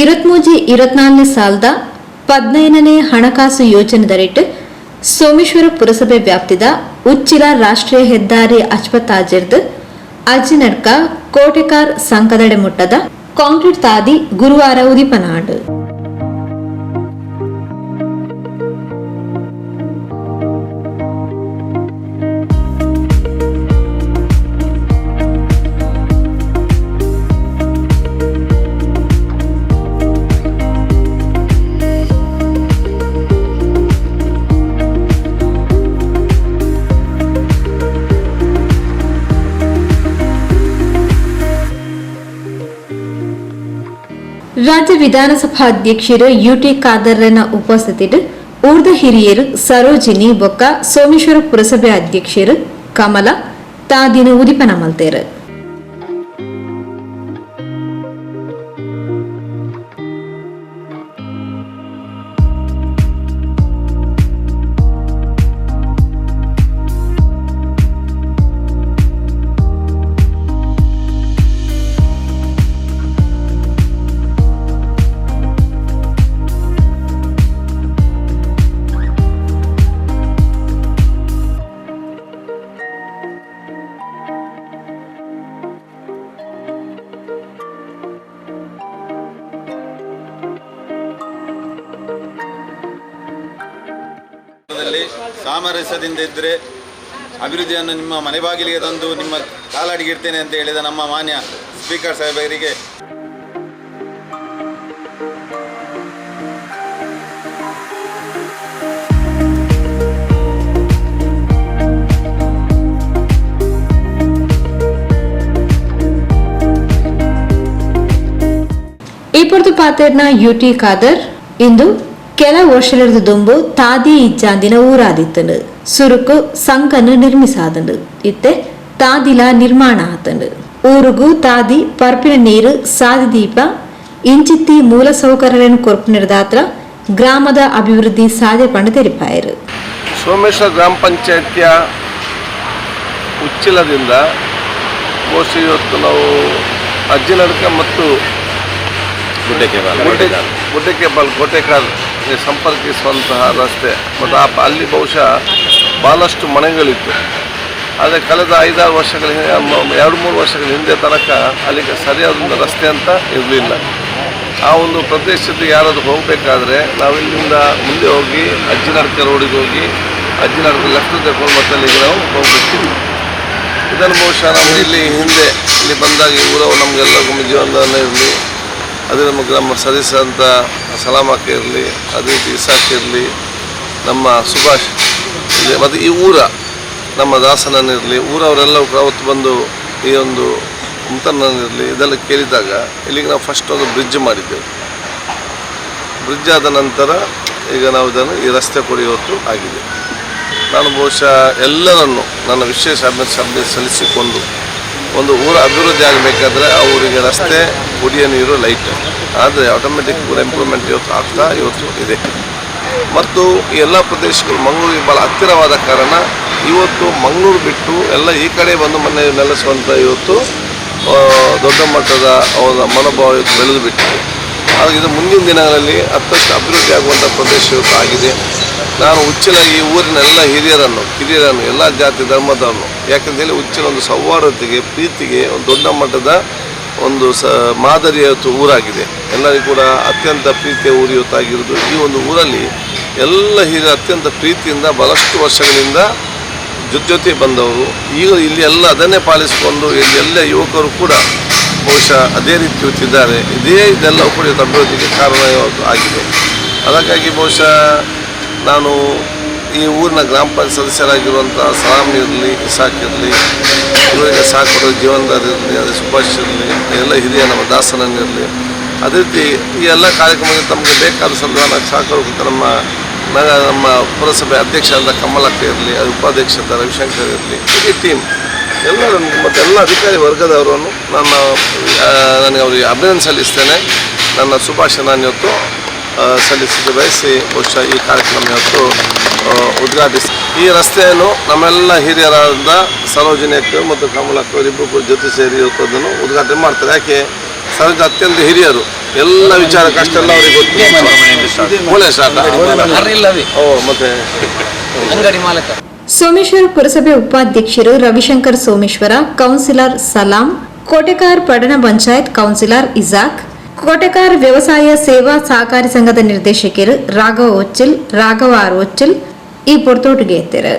ಇರತ್ಮೂಜಿ ಇರತ್ನಾಲ್ಕನೇ ಸಾಲದ ಪದ್ನೈದನೇ ಹಣಕಾಸು ಯೋಜನೆ ದರಿಟ್ ಸೋಮೇಶ್ವರ ಪುರಸಭೆ ವ್ಯಾಪ್ತಿದ ಉಚ್ಚಿಲ ರಾಷ್ಟ್ರೀಯ ಹೆದ್ದಾರಿ ಅಚ್ಪತ್ತಾಜಿರ್ದ್ ಅಜ್ಜಿನಡ್ಕ ಕೋಟೆಕಾರ್ ಸಂಕದಡೆ ಮುಟ್ಟದ ಕಾಂಕ್ರೀಟ್ ತಾದಿ ಗುರುವಾರ ಉದಿಪನಾಡು. ರಾಜ್ಯ ವಿಧಾನಸಭಾ ಅಧ್ಯಕ್ಷರು ಯುಟಿ ಖಾದರ್ನ ಉಪಸ್ಥಿತಿಯಲ್ಲಿ ಊರ್ಧ ಹಿರಿಯರು ಸರೋಜಿನಿ ಬೊಕ್ಕ ಸೋಮೇಶ್ವರ ಪುರಸಭೆ ಅಧ್ಯಕ್ಷರು ಕಮಲ, ತಾದಿನ ಉದಿಪನ ಮಲ್ತೇರು. ದಲ್ಲಿ ಸಾಮರಸ್ಯದಿಂದ ಇದ್ದರೆ ಅಭಿವೃದ್ಧಿಯನ್ನು ನಿಮ್ಮ ಮನೆ ಬಾಗಿಲಿಗೆ ತಂದು ನಿಮ್ಮ ಕಾಲಾಡಿಗಿಡ್ತೇನೆ ಅಂತ ಹೇಳಿದ ನಮ್ಮ ಮಾನ್ಯ ಸ್ಪೀಕರ್ ಸಾಹೇಬರಿಗೆ ಈ ಪೊರ್ತು ಯು ಯುಟಿ ಖಾದರ್ ಇಂದು ಕೆಲ ವರ್ಷದ ದುಂಬು ತಾದಿ ಇಜ್ಜಾಂದಿನ ಊರಾದಿತ್ತಂಡು ಸುರುಕು ಸಂಕನ್ನು ನಿರ್ಮಿಸಾದಂಡು ಇತ್ತೆ ತಾದಿಲ ನಿರ್ಮಾಣ ಆತಂಡು ಊರುಗು ತಾದಿ ಪರ್ಪಿನ ನೀರು ಸಾದಿ ದೀಪ ಇಂಚಿತ್ತಿ ಮೂಲ ಸೌಕರ್ಯಗಳನ್ನು ಕೊರ್ಪಿನಿರ್ದಾತ್ರ ಗ್ರಾಮದ ಅಭಿವೃದ್ಧಿ ಸಾಧ್ಯ ಪಂಡು ತೆರಿಪಾಯರು. ಸೋಮೇಶ್ವರ ಗ್ರಾಮ ಪಂಚಾಯತಿಯ ಉಚ್ಚಿಲದಿಂದ ಬಹುಶಃ ಇವತ್ತು ನಾವು ಅಜ್ಜಿನಡ್ಕ ಮತ್ತು ಗುಡ್ಡೆ ಗುಡ್ಡೆಕೆಬಲ್ ಕೋಟೆಕಾಲ್ ಸಂಪರ್ಕಿಸುವಂತಹ ರಸ್ತೆ. ಮತ್ತು ಆ ಅಲ್ಲಿ ಬಹುಶಃ ಭಾಳಷ್ಟು ಮನೆಗಳಿತ್ತು. ಆದರೆ ಕಳೆದ ಐದಾರು ವರ್ಷಗಳ ಎರಡು ಮೂರು ವರ್ಷಗಳ ಹಿಂದೆ ತನಕ ಅಲ್ಲಿಗೆ ಸರಿಯಾದ ರಸ್ತೆ ಅಂತ ಇರಲಿಲ್ಲ. ಆ ಒಂದು ಪ್ರದೇಶಕ್ಕೆ ಯಾರಾದರೂ ಹೋಗಬೇಕಾದ್ರೆ ನಾವು ಇಲ್ಲಿಂದ ಮುಂದೆ ಹೋಗಿ ಅಜ್ಜಿನಡ್ಕ ರೋಡಿಗೆ ಹೋಗಿ ಅಜ್ಜಿನಡ್ಕ ಲೆಫ್ಟ್ ತಗೊಂಡು ಮತ್ತೆ ಅಲ್ಲಿಗೆ ನಾವು ಹೋಗ್ಬಿಡ್ತೀವಿ. ಇದನ್ನು ಬಹುಶಃ ನಮಗೆ ಇಲ್ಲಿ ಹಿಂದೆ, ಇಲ್ಲಿ ಬಂದಾಗ ಊರವು ನಮಗೆಲ್ಲರಿಗೂ ಜೀವನದಲ್ಲೇ ಇರಲಿ. ಅದೇ ನಮ್ಮ ಗ್ರಾಮ ಸದಸ್ಯಂತ ಸಲಾಮಕ್ಕೆ ಇರಲಿ, ಅದೇ ರೀತಿ ಇಸಾಕ್ ಇರಲಿ, ನಮ್ಮ ಸುಭಾಷ್ ಮತ್ತು ಈ ಊರ ನಮ್ಮ ದಾಸನನ್ನಿರಲಿ ಊರವರೆಲ್ಲವೂ ಕೂಡ ಅವತ್ತು ಬಂದು ಈ ಒಂದು ಮುತನನ್ನಿರಲಿ ಇದೆಲ್ಲ ಕೇಳಿದಾಗ ಇಲ್ಲಿಗೆ ನಾವು ಫಸ್ಟ್ ಒಂದು ಬ್ರಿಡ್ಜ್ ಮಾಡಿದ್ದೇವೆ. ಬ್ರಿಡ್ಜ್ ಆದ ನಂತರ ಈಗ ನಾವು ಇದನ್ನು ಈ ರಸ್ತೆ ಕೂಡ ಇವತ್ತು ಆಗಿದೆ. ನಾನು ಬಹುಶಃ ಎಲ್ಲರನ್ನು ನನ್ನ ವಿಶೇಷ ಅಭ್ಯರ್ಥಿ ಸಲ್ಲಿಸಿಕೊಂಡು ಒಂದು ಊರ ಅಭಿವೃದ್ಧಿ ಆಗಬೇಕಾದ್ರೆ ಆ ಊರಿಗೆ ರಸ್ತೆ, ಕುಡಿಯ ನೀರು ಲೈಟ್ ಆದರೆ ಆಟೋಮೆಟಿಕ್ ಊರ ಇಂಪ್ರೂವ್ಮೆಂಟ್ ಇವತ್ತು ಆಗ್ತಾ ಇವತ್ತು ಇದೆ. ಮತ್ತು ಎಲ್ಲ ಪ್ರದೇಶಗಳು ಮಂಗಳೂರಿಗೆ ಭಾಳ ಹತ್ತಿರವಾದ ಕಾರಣ ಇವತ್ತು ಮಂಗಳೂರು ಬಿಟ್ಟು ಎಲ್ಲ ಈ ಕಡೆ ಬಂದು ಮನೆ ನೆಲೆಸುವಂಥ ಇವತ್ತು ದೊಡ್ಡ ಮಟ್ಟದ ಅವರ ಮನೋಭಾವ ಇವತ್ತು ಬೆಳೆದು ಬಿಟ್ಟಿದೆ. ಆದರೆ ಇದು ಮುಂದಿನ ದಿನಗಳಲ್ಲಿ ಅತ್ತಷ್ಟು ಅಭಿವೃದ್ಧಿ ಆಗುವಂಥ ಪ್ರದೇಶ ಇವತ್ತು ಆಗಿದೆ. ನಾನು ಉಚ್ಚಲ ಈ ಊರಿನ ಎಲ್ಲ ಹಿರಿಯರನ್ನು, ಕಿರಿಯರನ್ನು, ಎಲ್ಲ ಜಾತಿ, ಧರ್ಮದವರನ್ನು ಯಾಕಂತ ಹೇಳಿ ಉಚ್ಚಿಲ ಒಂದು ಸೌಹಾರ್ದತೆಗೆ, ಪ್ರೀತಿಗೆ ಒಂದು ದೊಡ್ಡ ಮಟ್ಟದ ಒಂದು ಸ ಮಾದರಿಯ ಊರಾಗಿದೆ. ಎಲ್ಲರಿಗೂ ಕೂಡ ಅತ್ಯಂತ ಪ್ರೀತಿಯ ಊರು ಇವತ್ತಾಗಿರೋದು. ಈ ಒಂದು ಊರಲ್ಲಿ ಎಲ್ಲ ಹಿರಿಯ ಅತ್ಯಂತ ಪ್ರೀತಿಯಿಂದ ಬಹಳಷ್ಟು ವರ್ಷಗಳಿಂದ ಜೊತೆ ಜೊತೆ ಬಂದವರು. ಈಗ ಇಲ್ಲಿ ಎಲ್ಲ ಅದನ್ನೇ ಪಾಲಿಸಿಕೊಂಡು ಇಲ್ಲಿ ಎಲ್ಲ ಯುವಕರು ಕೂಡ ಬಹುಶಃ ಅದೇ ರೀತಿ ಇವತ್ತಿದ್ದಾರೆ ಇದೇ ಇದೆಲ್ಲವೂ ಕೂಡ ಅಭಿವೃದ್ಧಿಗೆ ಕಾರಣ ಆಗಿದೆ ಅದಕ್ಕಾಗಿ ಬಹುಶಃ ನಾನು ಈ ಊರಿನ ಗ್ರಾಮ ಪಂಚಾಯತ್ ಸದಸ್ಯರಾಗಿರುವಂಥ ಸಲಾಮ್ ಇರಲಿ ಇಸಾಕ್ ಇರಲಿ ಇವರಿಗೆ ಸಾಕು ಜೀವನದಾರ್ ಇರಲಿ ಅದೇ ಸುಭಾಷ್ ಇರಲಿ ಎಲ್ಲ ಹಿರಿಯ ನಮ್ಮ ದಾಸನನ್ನಿರಲಿ ಅದೇ ರೀತಿ ಈ ಎಲ್ಲ ಕಾರ್ಯಕ್ರಮಕ್ಕೆ ತಮಗೆ ಬೇಕಾದ ಸಂಧಾನ ಸಾಕು ನಮ್ಮ ನಮ್ಮ ಪುರಸಭೆ ಅಧ್ಯಕ್ಷರಾದ ಕಮಲಕ್ಕ ಇರಲಿ ಅದು ಉಪಾಧ್ಯಕ್ಷರಾದ ರವಿಶಂಕರ್ ಇರಲಿ ಈ ಟೀಮ್. ಎಲ್ಲರನ್ನು ಮತ್ತು ಎಲ್ಲ ಅಧಿಕಾರಿ ವರ್ಗದವರನ್ನು ನನ್ನ ಆ, ನನಗೆ ಅವರಿಗೆ ಅಭಿನಂದನೆ ಸಲ್ಲಿಸ್ತೇನೆ. ನನ್ನ ಶುಭಾಶಯ ನಾನು ಇವತ್ತು ಸಲ್ಲಿಸಿದ ಬಯಸಿ ಬಹುಶಃ ಈ ಕಾರ್ಯಕ್ರಮ ಇವತ್ತು ಉದ್ಘಾಟಿಸಿ. ಈ ರಸ್ತೆಯನ್ನು ನಮ್ಮೆಲ್ಲ ಹಿರಿಯರಾದ ಸರೋಜಿನಿ ಅಕ್ಕ ಮತ್ತು ಕಮಲಕ್ಕ ಇಬ್ಬರು ಕೂಡ ಜೊತೆ ಸೇರಿ ಅದನ್ನು ಉದ್ಘಾಟನೆ ಮಾಡ್ತಾರೆ. ಯಾಕೆ? ಸರೋಜ ಅತ್ಯಂತ ಹಿರಿಯರು. ಎಲ್ಲ ವಿಚಾರ ಕಷ್ಟ ಎಲ್ಲ ಅವರಿಗೆ ಗೊತ್ತು. ಒಳ್ಳೆ ಸ್ಟಾರ್ಟ್ ಓ ಮತ್ತೆ? ಅಂಗಡಿ ಮಾಲಕ. ಸೋಮೇಶ್ವರ ಪುರಸಭೆ ಉಪಾಧ್ಯಕ್ಷರು ರವಿಶಂಕರ್ ಸೋಮೇಶ್ವರ ಕೌನ್ಸಿಲರ್ ಸಲಾಂ ಕೋಟೆಕಾರ್ ಪಟ್ಟಣ ಪಂಚಾಯತ್ ಕೌನ್ಸಿಲರ್ ಇಜಾಕ್ ಕೋಟೆಕಾರ್ ವ್ಯವಸಾಯ ಸೇವಾ ಸಹಕಾರಿ ಸಂಘದ ನಿರ್ದೇಶಕರು ರಾಘವ ಒಚ್ಚಿಲ್ ರಾಘವ ಆರ್ ಒಚ್ಚಿಲ್ ಈ ಪೊರ್ತೋಟಿಗೆ ಎತ್ತಿರು